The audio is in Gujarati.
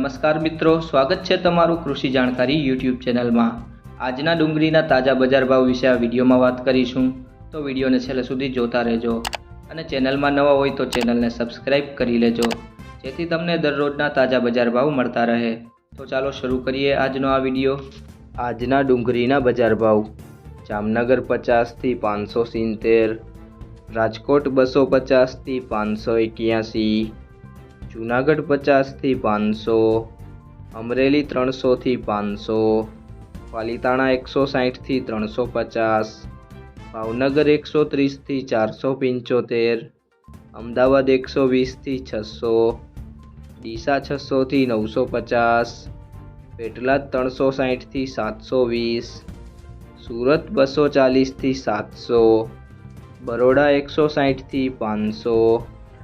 નમસ્કાર મિત્રો, સ્વાગત છે તમારું કૃષિ જાણકારી યુટ્યુબ ચેનલમાં. આજના ડુંગળીના તાજા બજાર ભાવ વિશે આ વિડીયોમાં વાત કરીશું. તો વિડીયોને છેલ્લે સુધી જોતા રહેજો. અને ચેનલમાં નવા હોય તો ચેનલને સબસ્ક્રાઇબ કરી લેજો, જેથી તમને દરરોજના તાજા બજાર ભાવ મળતા રહે. તો ચાલો શરૂ કરીએ આજનો આ વીડિયો. આજના ડુંગળીના બજાર ભાવ. જામનગર પચાસથી પાંચસો સિત્તેર, રાજકોટ બસો પચાસથી પાંચસો એક્યાસી જુનાગઢ પચાસથી પાંચસો, અમરેલી ત્રણસોથી પાંચસો, પાલીતાણા એકસો સાહીઠથી ત્રણસો પચાસ, ભાવનગર એકસો ત્રીસથી ચારસો પંચોતેર, અમદાવાદ એકસો વીસથી છસો, ડીસા છસોથી નવસો પચાસ પેટલાદ ત્રણસો સાહીઠથી સાતસો વીસ, સુરત બસો ચાલીસથી સાતસો, બરોડા એકસો સાહીઠથી પાંચસો